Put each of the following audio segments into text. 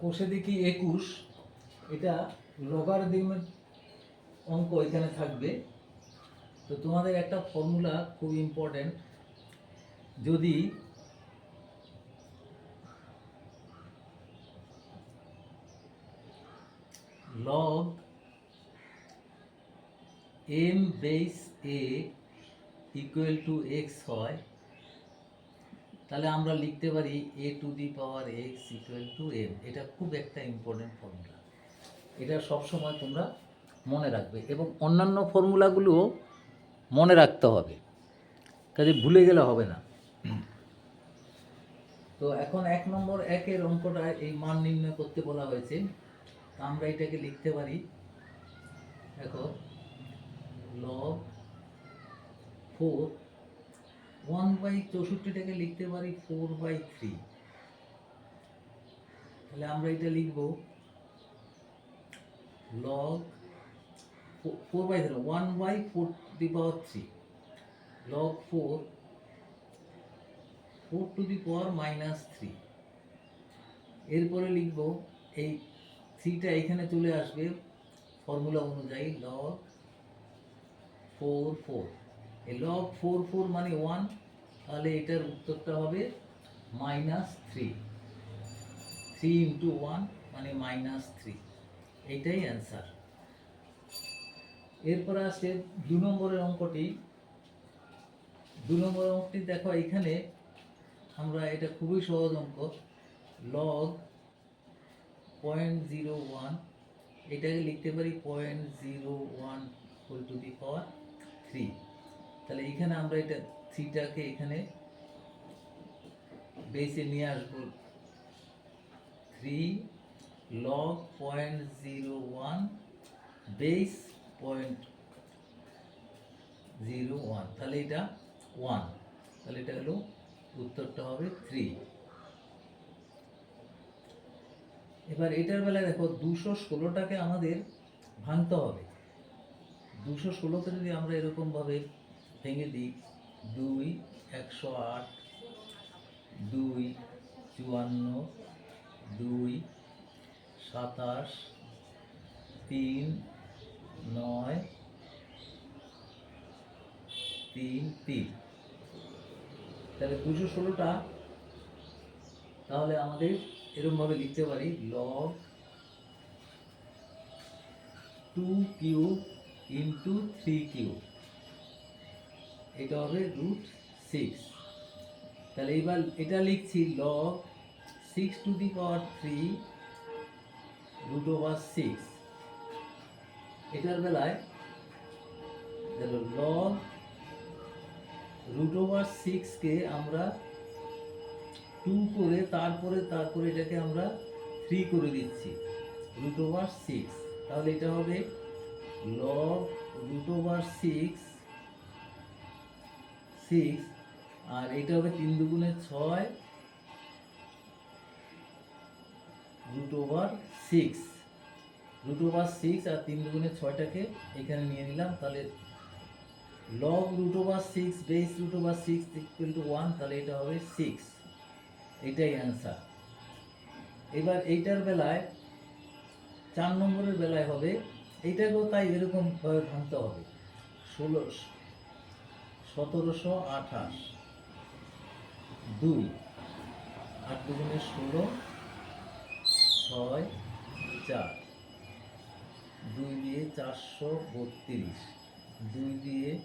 কোষে দেখি একুশ, এটা লগার দিমের অঙ্ক এখানে থাকবে। তো তোমাদের একটা ফর্মুলা খুব ইম্পর্টেন্ট যদি log M base A equal to X হয় তাহলে আমরা লিখতে পারি A to the power X equal to M এটা খুব একটা ইম্পর্টেন্ট ফর্মুলা এটা সবসময় তোমরা মনে রাখবে এবং অন্যান্য ফর্মুলাগুলোও মনে রাখতে হবে। কাজে ভুলে গেলে হবে না। তো এখন এক নম্বর একের অঙ্কটা এই মান নির্ণয় করতে বলা হয়েছে। তা আমরা এটাকে লিখতে পারি, দেখো লগ ফোর ওয়ান বাই চৌষট্টিটাকে লিখতে পারি ফোর বাই থ্রি তাহলে আমরা এটা লিখব log four by three one by four the power three log four four to the power minus three এরপরে লিখব এই থ্রিটা এখানে চলে আসবে ফর্মুলা অনুযায়ী log four four log four four মানে ওয়ান তাহলে এটার উত্তরটা হবে minus three three into one মানে মাইনাস থ্রি এইটাই অ্যান্সার এরপর আসে দু নম্বরের অঙ্কটি। দু নম্বরের অঙ্কটি দেখো এখানে আমরা এটা খুবই সহজ অঙ্ক। লগ পয়েন্ট জিরো ওয়ান এটাকে লিখতে পারি point zero one whole to the power three তাহলে এখানে আমরা এটা থ্রিটাকে এখানে বেসে নিয়ে আসব three log point zero one base point zero one তাহলে এটা ওয়ান তাহলে এটা হলো উত্তরটা হবে থ্রি এবার এটার বেলায় দেখো দুশো ষোলোটাকে আমাদের ভাঙতে হবে। দুশো ষোলোকে যদি আমরা এরকমভাবে ভেঙে দিই দুই, একশো আট। দুই, চুয়ান্ন। দুই, সাতাশ। তিন, নয়। তিন তিন। তাহলে দুশো ষোলোটা। তাহলে আমাদের এরকমভাবে লিখতে পারি। Log two cube into three cube এটা হবে রুট সিক্স তাহলে এবার এটা লিখছি log six to the power three root over six এটার বেলায় দেখো লগ রুট ওভার সিক্সকে আমরা টু করে তারপরে তারপরে এটাকে আমরা থ্রি করে দিচ্ছি। রুট ওভার সিক্স তাহলে এটা হবে log root over six six আর এটা হবে তিন দুগুণে ছয় root over six root over six আর তিন দুগুণে ছয়টাকে এখানে নিয়ে নিলাম, তাহলে log root over six base root over six equal to one তাহলে এটা হবে সিক্স এটাই অ্যান্সার এবার এইটার বেলায়, চার নম্বরের বেলায় হবে এইটাকেও তাই এরকম ভাবে ভাঙতে হবে। ষোলো সতেরোশো আঠাশ। দুই, আট দুগুণে ষোলো, ছয়, চার। দুই দিয়ে চারশো বত্রিশ। দুই দিয়ে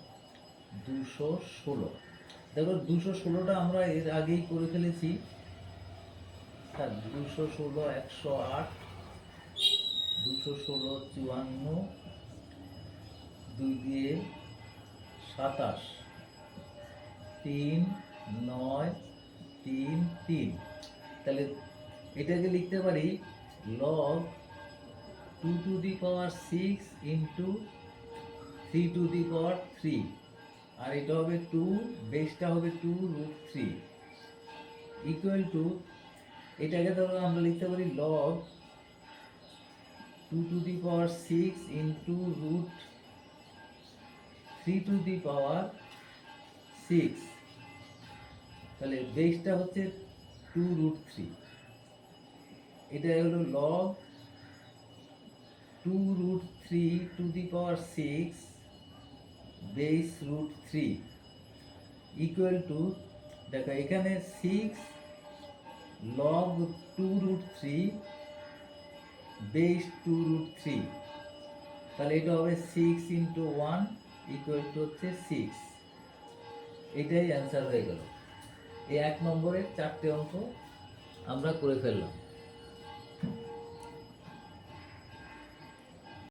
দুশো ষোলো। দেখো, দুশো ষোলোটা আমরা এর আগেই করে ফেলেছি। হ্যাঁ দুশো ষোলো, একশো আট, দুশো ষোলো, চুয়ান্ন, দুই দিয়ে সাতাশ। তিন, নয়, তিন তিন। তাহলে এটাকে লিখতে পারি log two to the power six into three to the power three আর এটা হবে টু বেসটা হবে two root three equal to এটাকে ধরো আমরা লিখতে পারি log two to the power six into root three to the power six তাহলে বেসটা হচ্ছে টু রুট থ্রি এটা হলো log two root three to the power six base root three equal to দেখো এখানে six log two root three base two root three তাহলে এটা হবে six into one equal to হচ্ছে সিক্স এটাই answer হয়ে গেল। এই এক নম্বরের চারটে অঙ্ক আমরা করে ফেললাম।